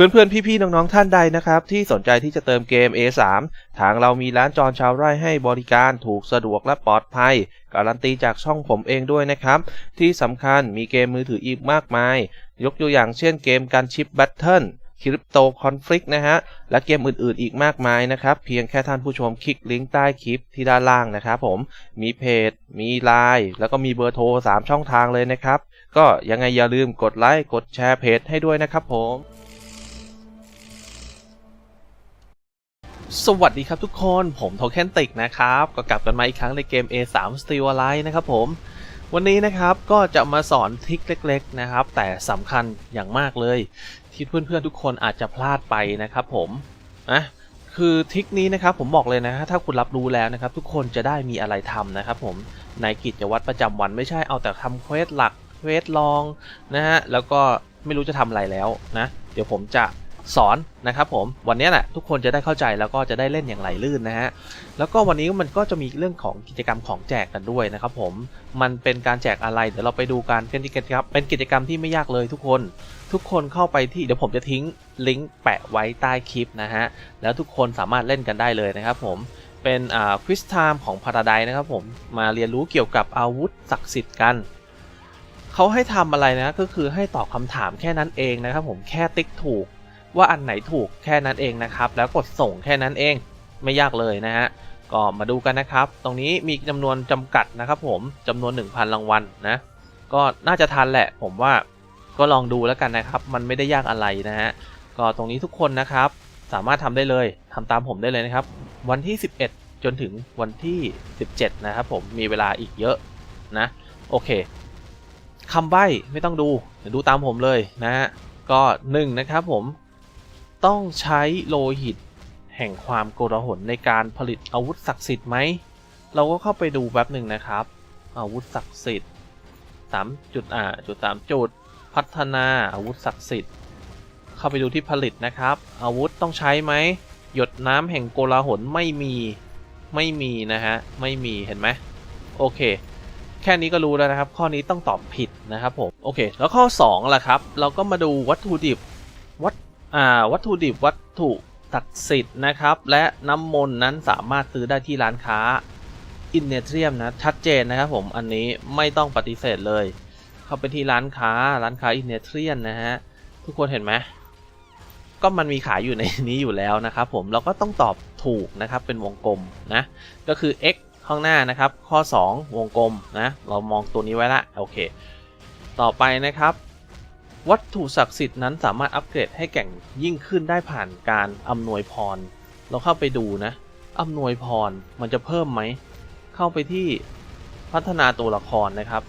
เพื่อนๆ พี่ๆ น้องๆ ท่านใดนะครับ ที่สนใจที่จะเติมเกม A3 ทางเรามีร้านจอนชาวไร่ให้บริการถูกสะดวกและปลอดภัย การันตีจากช่องผมเองด้วยนะครับ ที่สำคัญมีเกมมือถืออีกมากมาย ยกตัวอย่างเช่นเกมการชิปแบทเทิลคริปโตคอนฟ lict นะฮะ และเกมอื่นๆ อีกมากมายนะครับ เพียงแค่ท่านผู้ชมคลิกลิงก์ใต้คลิปที่ด้านล่างนะครับผมมีเพจ มีไลน์แล้วก็มีเบอร์โทร 3 ช่องทางเลยนะครับ ก็ยังไงอย่าลืมกดไลค์กดแชร์เพจให้ด้วยนะครับผม สวัสดีครับทุกคน ผมโทเคนติกนะครับ ก็กลับกันมาอีกครั้งในเกม A3 Steel Align นะครับผม วันนี้นะครับก็จะมาสอนทริคเล็ก ๆ นะครับ แต่สำคัญอย่างมากเลย ที่เพื่อนๆทุกคนอาจจะพลาดไปนะครับผมนะคือทริคนี้นะครับผมบอกเลยนะถ้าคุณรับรู้แล้วนะครับ ทุกคนจะได้มีอะไรทำนะครับผมในกิจวัตรประจำวันไม่ใช่เอาแต่ทำเควสหลักเควสลองนะฮะแล้วก็ไม่รู้จะทำอะไรแล้วนะ เดี๋ยวผมจะ สอนนะครับผมวันนี้แหละทุกคนจะได้เข้าใจแล้วก็จะได้เล่นอย่างไหลลื่นนะฮะแล้วก็วันนี้มันก็จะมีเรื่องของกิจกรรมของแจกกันด้วยนะครับผมมันเป็นการแจกอะไรเดี๋ยวเราไปดูกันเป็นกิจกรรมเป็นกิจกรรมที่ไม่ยากเลยทุกคนทุกคนเข้าไปที่เดี๋ยวผมจะทิ้งลิงก์แปะไว้ใต้คลิปนะฮะแล้วทุกคนสามารถเล่นกันได้เลยนะครับผมเป็นอ่าควิสไทม์ของพาราไดนะครับผมมาเรียนรู้เกี่ยวกับอาวุธศักดิ์สิทธิ์กันเขาให้ทำอะไรนะก็คือให้ตอบคำถามแค่นั้นเองนะครับผมแค่ติ๊กถูก ว่าอันไหนถูกแค่นั้นเองนะครับ แล้วกดส่งแค่นั้นเองไม่ยากเลยนะฮะก็มาดูกันนะครับ ตรงนี้มีจำนวนจำกัดนะครับ ผมจำนวน 1,000 รางวัลนะ ก็น่าจะทันแหละ ผมว่าก็ลองดูแล้วกันนะครับ มันไม่ได้ยากอะไรนะฮะก็ตรงนี้ทุกคนนะครับ สามารถทำได้เลยทำตามผมได้เลยนะครับ วันที่ 11 จนถึงวันที่ 17 นะครับผมมีเวลาอีกเยอะนะ โอเคคำใบ้ไม่ต้องดูดูตามผมเลยนะฮะก็1นะครับผม ต้องใช้โลหิต แห่งความโกลาหลในการผลิตอาวุธศักดิ์สิทธิ์ไหม เราก็เข้าไปดูแป๊บหนึ่งนะครับ อาวุธศักดิ์สิทธิ์สามจุดอ่าจุดสามจุด พัฒนาอาวุธศักดิ์สิทธิ์เข้าไปดูที่ผลิตนะครับ อาวุธต้องใช้ไหมหยดน้ำแห่งโกลาหลไม่มีไม่มีนะฮะไม่มีเห็นไหมโอเค แค่นี้ก็รู้แล้วนะครับ ข้อนี้ต้องตอบผิดนะครับผมโอเค แล้วข้อ2ล่ะครับ เราก็มาดูวัตถุดิบวัต วัตถุดิบวัตถุศักดิ์สิทธิ์นะครับ และน้ำมนต์นั้นสามารถซื้อได้ที่ร้านค้าอินเนเทียมนะชัดเจนนะครับผมอันนี้ไม่ต้องปฏิเสธเลย เข้าไปที่ร้านค้าร้านค้าอินเนเทียมนะฮะทุกคนเห็นไหมก็มันมีขายอยู่ในนี้อยู่แล้วนะครับผมเราก็ต้องตอบถูกนะครับเป็นวงกลมนะก็คือ x ข้างหน้านะครับ ข้อ 2 วงกลมนะเรามองตัวนี้ไว้ละโอเค ต่อไปนะครับ วัตถุศักดิ์สิทธิ์นั้นสามารถอัปเกรดให้แก่งยิ่งขึ้นได้ผ่านการอำนวยพร เราเข้าไปดูนะอำนวยพรมันจะเพิ่มไหม เข้าไปที่พัฒนาตัวละครนะครับ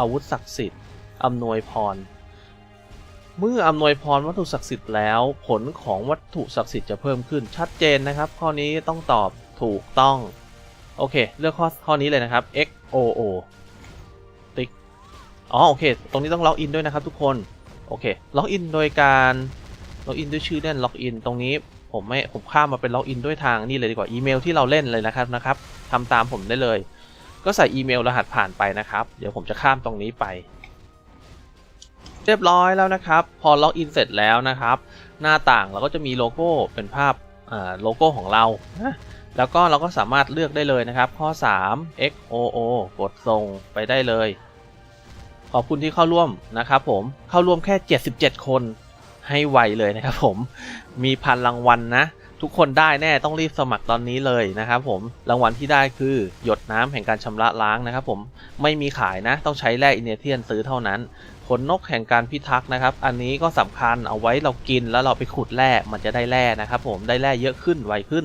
อาวุธศักดิ์สิทธิ์อำนวยพร เมื่ออำนวยพรวัตถุศักดิ์สิทธิ์แล้ว ผลของวัตถุศักดิ์สิทธิ์จะเพิ่มขึ้นชัดเจนนะครับ ข้อนี้ต้องตอบถูกต้อง โอเค เลือกข้อข้อนี้เลยนะครับ x o o ติ๊กอ๋อโอเค ตรงนี้ต้องล็อกอินด้วยนะครับทุกคน โอเค ล็อกอินโดยการล็อกอินด้วยชื่อเล่นล็อกอินตรงนี้ผมไม่ผมข้ามมาเป็นล็อกอินด้วยทางนี่เลยดีกว่าอีเมลที่เราเล่นเลยนะครับนะครับทำตามผมได้เลย ก็ใส่อีเมลรหัสผ่านไปนะครับ เดี๋ยวผมจะข้ามตรงนี้ไป เรียบร้อยแล้วนะครับ พอล็อกอินเสร็จแล้วนะครับ หน้าต่างเราก็จะมีโลโก้เป็นภาพโลโก้ของเรานะแล้วก็เราก็สามารถเลือกได้เลยนะครับ ข้อ 3 x o o กดส่งไปได้เลย อบคุณที่เข้าร่วมนะครับผมเข้าร่วมแค่ 77 คนให้ไวเลยนะครับผมมีพันรางวัลนนะ ทุกคนได้แน่ต้องรีบสมัครตอนนี้เลยนะครับผมรางวัลที่ได้คือหยดน้ำแห่งการชำระล้างนะครับผมไม่มีขายนะ ต้องใช้แร่อินเนเทียนซื้อเท่านั้นขนนกแห่งการพิทักษ์นะครับ อันนี้ก็สำคัญเอาไว้เรากินแล้วเราไปขุดแร่มันจะได้แร่นะครับผมได้แร่เยอะขึ้นไวขึ้น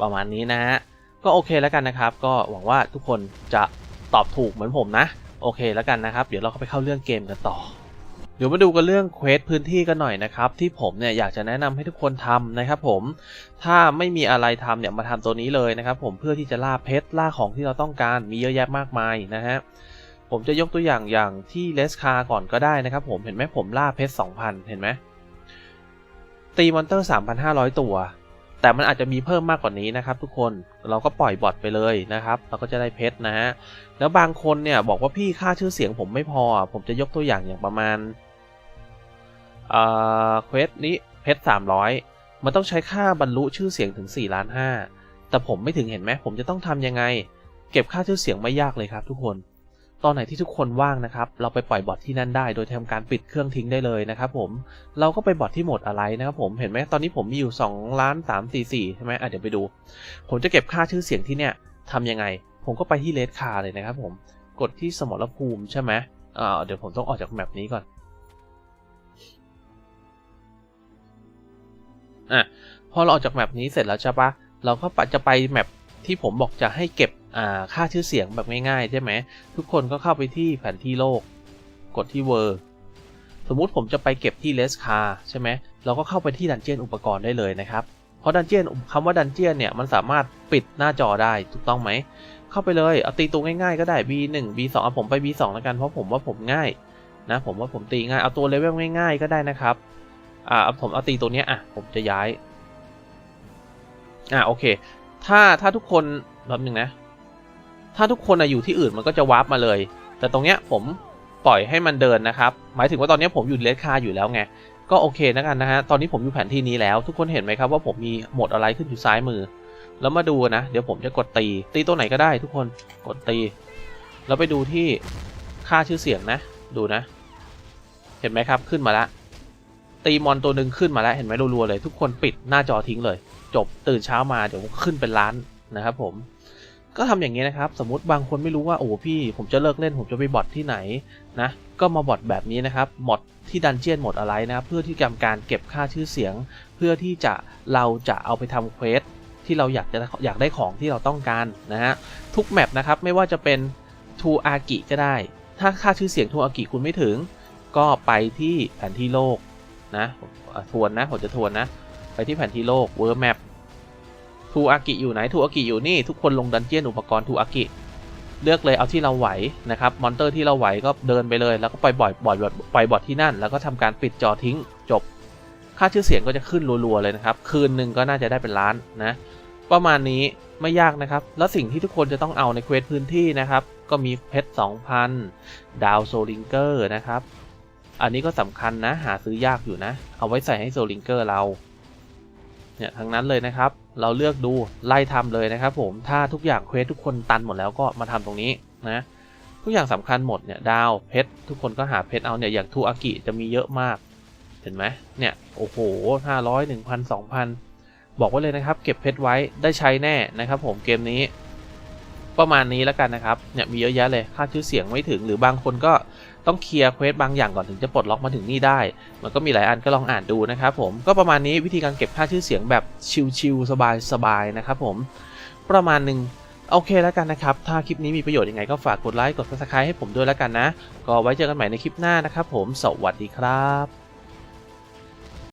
ประมาณนี้นะฮะก็โอเคแล้วกันนะครับ ก็หวังว่าทุกคนจะตอบถูกเหมือนผมนะ โอเคแล้วกันนะครับ เดี๋ยวเราก็ไปเข้าเรื่องเกมกันต่อ เดี๋ยวมาดูกันเรื่องเควสพื้นที่กันหน่อยนะครับ ที่ผมเนี่ยอยากจะแนะนำให้ทุกคนทำนะครับผมถ้าไม่มีอะไรทำเนี่ยมาทำตัวนี้เลยนะครับ ผมเพื่อที่จะล่าเพชรล่าของที่เราต้องการมีเยอะแยะมากมายนะฮะผมจะยกตัวอย่างอย่างที่เลสคาก่อนก็ได้นะครับ ผมเห็นไหมผมล่าเพชร2,000 เห็นไหมตีมอนเตอร์ 3,500 ตัว แต่มันอาจจะมีเพิ่มมากกว่านี้นะครับทุกคนเราก็ปล่อยบอทไปเลยนะครับ เราก็จะได้เพชรนะฮะแล้วบางคนเนี่ยบอกว่าพี่ค่าชื่อเสียงผมไม่พอ ผมจะยกตัวอย่างอย่างประมาณเอ่อเควสนี้เพชร300 มันต้องใช้ค่าบรรลุชื่อเสียงถึง4ล้าน5แต่ผมไม่ถึงเห็นไหมผมจะต้องทำยังไง เก็บค่าชื่อเสียงไม่ยากเลยครับทุกคน ตอนไหนที่ทุกคนว่างนะครับ เราไปปล่อยบอทที่นั่นได้ โดยทำการปิดเครื่องทิ้งได้เลยนะครับผม เราก็ไปบอทที่โหมดอะไรนะครับผม เห็นไหมตอนนี้ผมมีอยู่2ล้าน3 4 4ใช่ไหมอะเดี๋ยวไปดู ผมจะเก็บค่าชื่อเสียงที่เนี่ยทำยังไง ผมก็ไปที่เลดคาเลยนะครับผม กดที่สมรภูมิใช่ไหมอ่าเดี๋ยวผมต้องออกจากแมปนี้ก่อน อะ พอเราออกจากแมปนี้เสร็จแล้วใช่ปะเราก็จะไปแมปที่ผมบอกจะให้เก็บ ค่าชื่อเสียงแบบง่ายๆใช่ไหมทุกคนก็เข้าไปที่แผนที่โลก กดที่เวอร์สมมุติผมจะไปเก็บที่เลสคาใช่ไหมเราก็เข้าไปที่ดันเจียนอุปกรณ์ได้เลยนะครับ เพราะดันเจียนคำว่าดันเจียนเนี่ยมันสามารถปิดหน้าจอได้ถูกต้องไหม เข้าไปเลยเอาตีตัวง่ายๆก็ได้ B1 B2 เอาผมไป B2 แล้วกันเพราะผมว่าผมง่ายนะผมว่าผมตีง่ายเอาตัวเลเวลง่าย ๆก็ได้นะครับอ่าเอาผมเอาตีตัวเนี้ยอะผมจะย้ายอ่าโอเค ถ้าถ้าทุกคนรอบหนึ่งนะ ถ้าทุกคนอยู่ที่อื่นมันก็จะวาร์ปมาเลย แต่ตรงเนี้ยผมปล่อยให้มันเดินนะครับ หมายถึงว่าตอนนี้ผมอยู่เลสคาอยู่แล้วไง ก็โอเคนะกันนะฮะ ตอนนี้ผมอยู่แผนที่นี้แล้ว ทุกคนเห็นไหมครับว่าผมมีโหมดอะไรขึ้นอยู่ซ้ายมือ แล้วมาดูนะ เดี๋ยวผมจะกดตี ตีตัวไหนก็ได้ทุกคน กดตี แล้วไปดูที่ค่าชื่อเสียงนะ ดูนะ เห็นไหมครับ ขึ้นมาล้วตีมอนตัวหนึ่งขึ้นมาแล้วเห็นไหมรัวๆเลย ทุกคนปิดหน้าจอทิ้งเลย จบ ตื่นเช้ามาเดี๋ยวขึ้นเป็นล้านนะครับผม ก็ทำอย่างนี้นะครับ สมมติบางคนไม่รู้ว่าโอ้พี่ ผมจะเลิกเล่นผมจะไปบอทที่ไหนนะก็มาบอทแบบนี้นะครับบอทที่ดันเจียนหมดอะไรนะครับเพื่อที่ทำการเก็บค่าชื่อเสียง เพื่อที่จะเราจะเอาไปทำเควสที่เราอยากจะอยากได้ของที่เราต้องการนะฮะทุกแมปนะครับไม่ว่าจะเป็นทูอากิก็ได้ ถ้าค่าชื่อเสียงทูอากิคุณไม่ถึง ก็ไปที่แผนที่โลกนะผมอะทวนนะผมจะทวนนะ ไปที่แผนที่โลกเวิร์แมป ทูอากิอยู่ไหนทูอากิอยู่นี่ทุกคนลงดันเจียนอุปกรณ์ทูอากิเลือกเลยเอาที่เราไหวนะครับมอนเตอร์ที่เราไหวก็เดินไปเลยแล้วก็ไปบ่อยบ่อยปล่อยบอทที่นั่น แล้วก็ทำการปิดจอทิ้งจบ ค่าชื่อเสียงก็จะขึ้นรัวๆเลยนะครับ คืนหนึ่งก็น่าจะได้เป็นล้านนะ ประมาณนี้ไม่ยากนะครับ แล้วสิ่งที่ทุกคนจะต้องเอาในเควสพื้นที่นะครับ ก็มีเพชร2,000 ดาวโซลิงเกอร์นะครับ อันนี้ก็สำคัญนะหาซื้อยากอยู่นะ เอาไว้ใส่ให้โซลิงเกอร์เรา เนี่ยทั้งนั้นเลยนะครับ เราเลือกดูไล่ทำเลยนะครับ ผมถ้าทุกอย่างเควสทุกคนตันหมดแล้วก็มาทำตรงนี้นะทุกอย่างสำคัญหมดเนี่ยดาวเพชรทุกคนก็หาเพชรเอาเนี่ยอย่างทูอากิจะมีเยอะมาก เห็นไหมเนี่ยโอ้โหห้าร้อยหนึ่งพันสองพันบอกไว้เลยนะครับ เก็บเพชรไว้ได้ใช้แน่นะครับ ผมเกมนี้ ประมาณนี้แล้วกันนะครับ เนี่ยมีเยอะแยะเลย ค่าชื่อเสียงไม่ถึง หรือบางคนก็ต้องเคลียร์เควสบางอย่างก่อนถึงจะปลดล็อกมาถึงนี่ได้ มันก็มีหลายอันก็ลองอ่านดูนะครับผม ก็ประมาณนี้วิธีการเก็บค่าชื่อเสียงแบบชิลๆสบายๆนะครับผม ประมาณหนึ่งโอเคแล้วกันนะครับ ถ้าคลิปนี้มีประโยชน์ยังไงก็ฝากกดไลค์ กด subscribe ให้ผมด้วยแล้วกันนะ ก็ไว้เจอกันใหม่ในคลิปหน้านะครับผม สวัสดีครับ